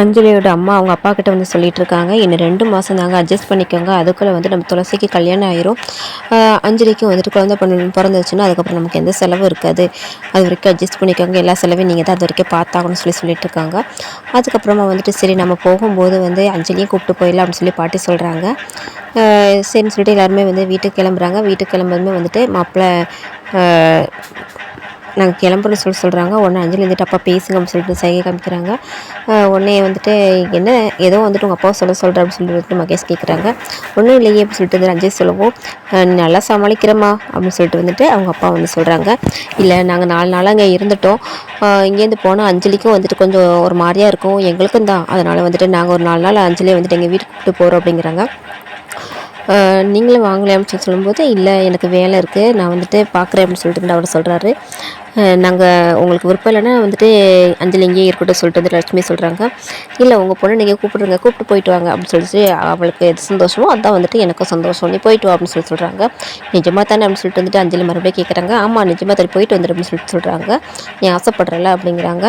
அஞ்சலியோட அம்மா அவங்க அப்பா கிட்ட வந்து சொல்லிட்டு இருக்காங்க இன்னும் ரெண்டு மாதம் தாங்க அட்ஜஸ்ட் பண்ணிக்கோங்க. அதுக்குள்ளே வந்து நம்ம துளசிக்கு கல்யாணம் ஆயிரும். அஞ்சலிக்கு வந்துட்டு குழந்தை பண்ண பிறந்துச்சுன்னா அதுக்கப்புறம் நமக்கு எந்த செலவும் இருக்காது. அது வரைக்கும் அட்ஜஸ்ட் பண்ணிக்கோங்க. எல்லா செலவையும் நீங்கள் தான் அது வரைக்கும் பார்த்தாகணும்னு சொல்லி சொல்லிட்டு இருக்காங்க அதுக்கப்புறமா வந்துட்டு சரி நம்ம போகும்போது வந்து அஞ்சலியும் கூப்பிட்டு போயிடலாம் அப்படின்னு சொல்லி பாட்டி சொல்கிறாங்க சரின்னு சொல்லிட்டு எல்லாருமே வந்து வீட்டுக்கு கிளம்புறாங்க. வீட்டுக்கு கிளம்புறதுமே வந்துட்டு மாப்பிள்ளை நாங்கள் கிளம்புறோம்னு சொல்லி சொல்கிறாங்க உடனே அஞ்சலி வந்துட்டு அப்பா பேசுங்க அப்படின்னு சொல்லிட்டு சைகை காமிக்கிறாங்க. உடனே வந்துட்டு என்ன ஏதோ வந்துட்டு உங்கள் அப்பா சொல்ல சொல்கிற அப்படின்னு சொல்லிட்டு மகேஷ் கேட்குறாங்க ஒன்றும் இல்லையே அப்படின்னு சொல்லிட்டு வந்து அஞ்சலி சொல்லவும். நல்லா சமாளிக்கிறம்மா அப்படின்னு சொல்லிட்டு வந்துட்டு அவங்க அப்பா வந்து சொல்கிறாங்க இல்லை நாங்கள் நாலு நாளாக அங்கே இருந்துட்டோம். இங்கேருந்து போனால் அஞ்சலிக்கும் வந்துட்டு கொஞ்சம் ஒரு மாதிரியாக இருக்கும். எங்களுக்கும் தான். அதனால் வந்துட்டு நாங்கள் ஒரு நாலு நாள் அஞ்சலியை வந்துட்டு எங்கள் வீட்டுக்கு கூப்பிட்டு போகிறோம் அப்படிங்கிறாங்க. நீங்களும் வாங்கலையா அப்படின்னு சொல்லி சொல்லும்போது இல்லை எனக்கு வேலை இருக்குது நான் வந்துட்டு பார்க்குறேன் அப்படின்னு சொல்லிட்டு அவர் சொல்கிறாரு நாங்கள் உங்களுக்கு விருப்பம் இல்லைன்னா வந்துட்டு அஞ்சலி இங்கேயே இருக்கட்டும் சொல்லிட்டு வந்து லட்சுமி சொல்கிறாங்க இல்லை உங்கள் பொண்ணு நீங்கள் கூப்பிடுங்க கூப்பிட்டு போயிட்டு வாங்க அப்படின்னு சொல்லிட்டு அவளுக்கு எது சந்தோஷமோ அதான் வந்துட்டு எனக்கும் சந்தோஷம். நீ போயிட்டு வா அப்படின்னு சொல்லி சொல்கிறாங்க நிஜமாக தானே அப்படின்னு சொல்லிட்டு வந்துட்டு அஞ்சலி மறுபடியும் கேட்குறாங்க ஆமாம் நிஜமாக தானே போயிட்டு வந்துடு அப்படின்னு சொல்லிட்டு சொல்கிறாங்க நீ ஆசைப்படுறல அப்படிங்கிறாங்க.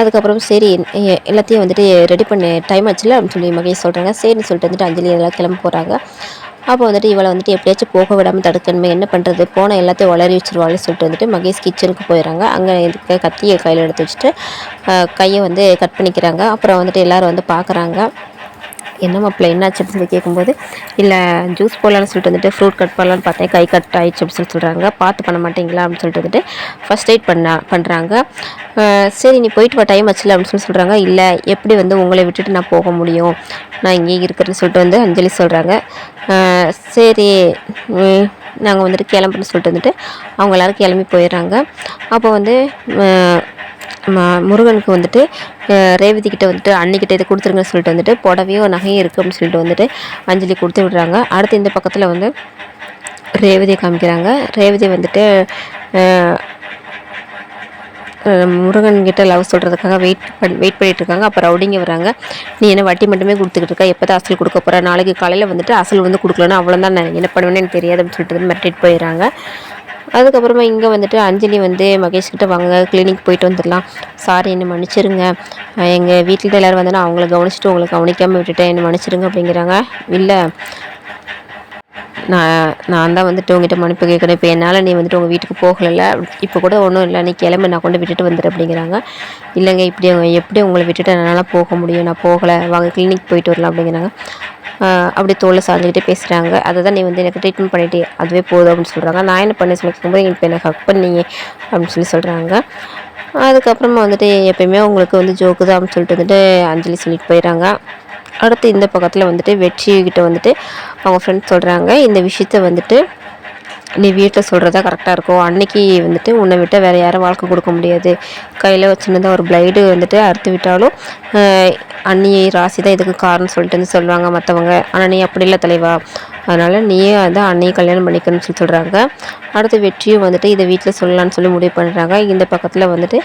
அதுக்கப்புறம் சரி எல்லாத்தையும் வந்துட்டு ரெடி பண்ண டைம் ஆச்சுல அப்படின்னு சொல்லி மகேஷ் சொல்கிறாங்க சரின்னு சொல்லிட்டு வந்துட்டு அஞ்சலி எல்லாம் கிளம்ப போகிறாங்க அப்போ வந்துட்டு இவளை வந்துட்டு எப்படியாச்சும் போக விடாமல் தடுக்கணுமே என்ன பண்ணுறது போன எல்லாத்தையும் வளரி வச்சிருவாள்னு சொல்லிட்டு வந்துட்டு மகேஷ் கிச்சனுக்கு போயிடறாங்க. அங்கே இருக்க கத்தியை கையில் எடுத்து வச்சுட்டு கையை வந்து கட் பண்ணிக்கிறாங்க. அப்புறம் வந்துட்டு எல்லோரும் வந்து பார்க்குறாங்க. என்ன மாப்பிள்ள என்னாச்சு அப்படின்னு சொல்லி கேட்கும்போது இல்லை ஜூஸ் போடலான்னு சொல்லிட்டு வந்துட்டு ஃப்ரூட் கட் பண்ணலான்னு பார்த்தேன். கை கட் ஆயிடுச்சு அப்படின்னு சொல்லி சொல்கிறாங்க பார்த்து பண்ண மாட்டீங்களா? அப்படின்னு சொல்லிட்டு வந்துட்டு ஃபஸ்ட் எய்ட் பண்ண பண்ணுறாங்க சரி நீ போயிட்டு வா டைம் ஆச்சுல அப்படின்னு சொல்லி சொல்கிறாங்க இல்லை எப்படி வந்து உங்களை விட்டுட்டு நான் போக முடியும்? நான் இங்கேயே இருக்கிறேன்னு சொல்லிட்டு வந்து அஞ்சலி சொல்கிறாங்க சரி நாங்கள் வந்துட்டு கிளம்புன்னு சொல்லிட்டு வந்துட்டு அவங்க எல்லோரும் கிளம்பி போயிடுறாங்க. அப்போ வந்து ம- முருகனுக்கு வந்துட்டு ரேவதி கிட்ட வந்துட்டு அன்னிக்கிட்ட இதை கொடுத்துருங்கன்னு சொல்லிட்டு வந்துட்டு புடவையும் நகையும் இருக்குது அப்படின்னு சொல்லிட்டு வந்துட்டு அஞ்சலி கொடுத்து விடுறாங்க. அடுத்து இந்த பக்கத்தில் வந்து ரேவதியை காமிக்கிறாங்க. ரேவதி வந்துட்டு முருகன் கிட்ட லவ் சொல்கிறதுக்காக வெயிட் பண்ணி வெயிட் பண்ணிட்டு இருக்காங்க அப்போ ரவுடிங்க வராங்க. நீ என்ன வட்டி மட்டுமே கொடுத்துக்கிட்டு இருக்க? எப்போ தான் அசல் கொடுக்க போகிற நாளைக்கு காலையில் வந்துட்டு அசல் வந்து கொடுக்கலன்னா அவ்வளோதான் நான் என்ன பண்ணுவேன்னு எனக்கு தெரியாது அப்படின்னு சொல்லிட்டு மிரட்டிட்டு போயிடுறாங்க. அதுக்கப்புறமா இங்கே வந்துட்டு அஞ்சலி வந்து மகேஷ்கிட்ட வாங்க கிளினிக் போயிட்டு வந்துடலாம் சாரி என்னை மன்னிச்சிருங்க. எங்கள் வீட்டில் எல்லோரும் வந்து நான் அவங்கள கவனிச்சிட்டு உங்களை கவனிக்காமல் விட்டுட்டேன். என்னை மன்னிச்சிருங்க அப்படிங்கிறாங்க. இல்லை நான் நான் தான் வந்துட்டு உங்ககிட்ட மன்னிப்பு கேட்குறேன் இப்போ என்னால் நீ வந்துட்டு உங்கள் வீட்டுக்கு போகலைல்ல. இப்போ கூட ஒன்றும் இல்லை. நீ கிளம்பி நான் கொண்டு விட்டுட்டு வந்துடு அப்படிங்கிறாங்க. இல்லைங்க இப்படி அவங்க எப்படி உங்களை விட்டுட்டு என்னால் போக முடியும்? நான் போகலை. வாங்க கிளினிக் போயிட்டு வரலாம் அப்படிங்கிறாங்க. அப்படி தோலை சாஞ்சிக்கிட்டே பேசுகிறாங்க அதை தான் நீ வந்து எனக்கு ட்ரீட்மெண்ட் பண்ணிட்டு அதுவே போதும் அப்படின்னு சொல்கிறாங்க நான் என்ன பண்ணி சொல்லி கேட்கும்போது இப்போ எனக்கு ஹக் பண்ணீங்க அப்படின்னு சொல்லி சொல்கிறாங்க அதுக்கப்புறமா வந்துட்டு எப்பயுமே உங்களுக்கு வந்து ஜோக்கு தான் அப்படின்னு சொல்லிட்டு வந்துட்டு அஞ்சலி சொல்லிட்டு போயிடுறாங்க. அடுத்து இந்த பக்கத்தில் வந்துட்டு வெற்றிக்கிட்ட வந்துட்டு அவங்க ஃப்ரெண்ட்ஸ் சொல்கிறாங்க இந்த விஷயத்த வந்துட்டு நீ வீட்டில் சொல்கிறதா கரெக்டாக இருக்கும். அன்னைக்கு வந்துட்டு உன்னை விட்டால் வேறு யாரும் வாழ்க்கை கொடுக்க முடியாது. கையில் வச்சுருந்தா ஒரு பிளைடு வந்துட்டு அறுத்து விட்டாலும் ஆஹ், ராசி தான் இதுக்கு காரணம் சொல்லிட்டு வந்து சொல்லுவாங்க மற்றவங்க ஆனால் நீ அப்படி இல்லை தலைவா. அதனால் நீயே வந்து அன்னையை கல்யாணம் பண்ணிக்கணும்னு சொல்லி சொல்கிறாங்க அடுத்து வெற்றியும் வந்துட்டு இதை வீட்டில் சொல்லலாம்னு சொல்லி முடிவு பண்ணுறாங்க இந்த பக்கத்தில் வந்துட்டு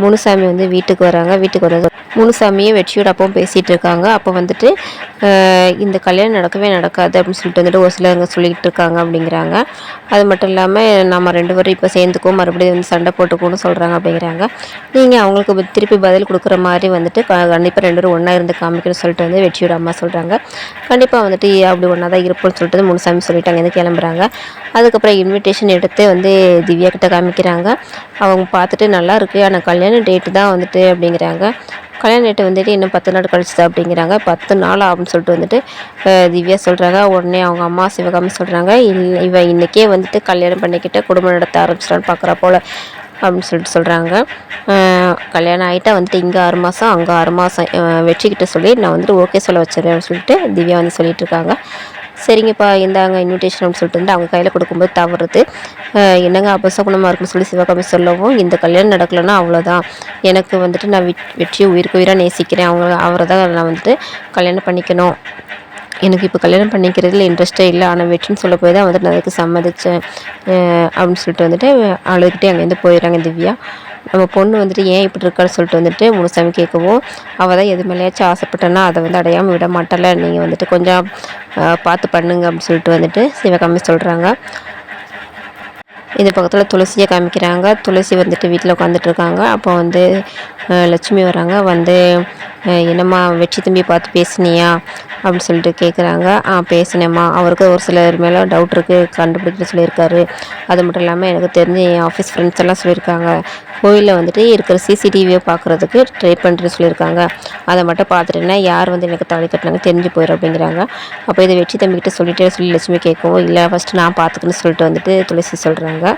முனுசாமி வந்து வீட்டுக்கு வராங்க. வீட்டுக்கு வர முனுசாமியும் வெற்றியோட அப்பாவும் பேசிகிட்டு இருக்காங்க அப்போ வந்துட்டு இந்த கல்யாணம் நடக்கவே நடக்காது அப்படின்னு சொல்லிட்டு வந்துட்டு ஒரு சிலருங்க சொல்லிக்கிட்டு இருக்காங்க அப்படிங்கிறாங்க. அது மட்டும் இல்லாமல் நம்ம ரெண்டு பேரும் இப்போ சேர்ந்துக்கோ மறுபடியும் வந்து சண்டை போட்டுக்கோன்னு சொல்கிறாங்க அப்படிங்கிறாங்க. நீங்கள் அவங்களுக்கு திருப்பி பதில் கொடுக்குற மாதிரி வந்துட்டு கண்டிப்பாக ரெண்டு பேரும் ஒன்றா இருந்து காமிக்கணும்னு சொல்லிட்டு வந்து வெற்றியோட அம்மா சொல்கிறாங்க கண்டிப்பாக வந்துட்டு அப்படி ஒன்றா தான் இருப்போம்னு சொல்லிட்டு முனுசாமி சொல்லிட்டு அங்கேருந்து கிளம்புறாங்க. அதுக்கப்புறம் இன்விடேஷன் எடுத்து வந்து திவ்யா கிட்ட காமிக்கிறாங்க. அவங்க பார்த்துட்டு நல்லா இருக்குது ஆனால் கல்யாண டேட்டு தான் வந்துட்டு அப்படிங்கிறாங்க. கல்யாண டேட்டு வந்துட்டு இன்னும் பத்து நாள் கழிச்சுது அப்படிங்கிறாங்க. பத்து நாள் ஆகும்னு சொல்லிட்டு வந்துட்டு திவ்யா சொல்கிறாங்க உடனே அவங்க அம்மா சிவகாமி சொல்கிறாங்க இல்லை இவன் இன்றைக்கே வந்துட்டு கல்யாணம் பண்ணிக்கிட்டு குடும்பம் நடத்த ஆரம்பிச்சிட்டான்னு பார்க்குறா போல் அப்படின்னு சொல்லிட்டு சொல்கிறாங்க கல்யாணம் ஆகிட்டா வந்துட்டு இங்கே ஆறு மாதம் அங்கே ஆறு மாதம் வெற்றிக்கிட்ட சொல்லி நான் வந்துட்டு ஓகே சொல்ல வச்சிடுறேன் அப்படின்னு சொல்லிட்டு திவ்யா வந்து சொல்லிட்டு இருக்காங்க. சரிங்கப்பா இந்தாங்க இன்விடேஷன் அப்படின்னு சொல்லிட்டு வந்து அவங்க கையில் கொடுக்கும்போது தவறுது. என்னங்க அபசகுணமாக இருக்குன்னு சொல்லி சிவகாமி சொல்லவும் இந்த கல்யாணம் நடக்கலைன்னா அவ்வளோதான் எனக்கு வந்துட்டு நான் வெற்றியை உயிருக்கு உயிராக நேசிக்கிறேன். அவங்க அவரை தான் நான் வந்துட்டு கல்யாணம் பண்ணிக்கணும். எனக்கு இப்போ கல்யாணம் பண்ணிக்கிறதுல இன்ட்ரெஸ்ட்டே இல்லை. ஆனால் வெற்றின்னு சொல்ல போய் தான் வந்துட்டு நான் அதுக்கு சம்மதிச்சேன். அப்படின்னு சொல்லிட்டு வந்துட்டு அழுதுகிட்டே அங்கேருந்து போயிடுறாங்க திவ்யா. நம்ம பொண்ணு வந்துட்டு ஏன் இப்படி இருக்கான்னு சொல்லிட்டு வந்துட்டு முனுசாமி கேட்கவும் அவள் தான் எது மேலேயாச்சும் ஆசைப்பட்டேன்னா அதை வந்து அடையாமல் விட மாட்டல. நீங்கள் வந்துட்டு கொஞ்சம் பார்த்து பண்ணுங்க அப்படின்னு சொல்லிட்டு வந்துட்டு சிவகாமி சொல்கிறாங்க இந்த பக்கத்தில் துளசியை காமிக்கிறாங்க. துளசி வந்துட்டு வீட்டில் உட்காந்துட்ருக்காங்க அப்போ வந்து லட்சுமி வராங்க. வந்து என்னம்மா வெற்றி தம்பி பார்த்து பேசினியா? அப்படின்னு சொல்லிட்டு கேட்குறாங்க ஆ பேசினேம்மா. அவருக்கு ஒரு சிலர் மேலே டவுட் இருக்குது கண்டுபிடிக்க சொல்லியிருக்காரு. அது மட்டும் இல்லாமல் எனக்கு தெரிஞ்ச என் ஆஃபீஸ் ஃப்ரெண்ட்ஸ் எல்லாம் சொல்லியிருக்காங்க. கோயிலில் வந்துட்டு இருக்கிற சிசிடிவியை பார்க்குறதுக்கு ட்ரை பண்ணுறேன்னு சொல்லியிருக்காங்க. அதை மட்டும் பார்த்துட்டேன்னா யார் வந்து எனக்கு தாலி கட்டினாங்க தெரிஞ்சு போயிடும் அப்படிங்கிறாங்க. அப்போ இதை வெற்றி தம்பிக்கிட்ட சொல்லிட்டே சொல்லி லட்சுமி கேட்கவும் இல்லை ஃபஸ்ட்டு நான் பார்த்துக்கணும்னு சொல்லிட்டு வந்துட்டு துளசி சொல்கிறாங்க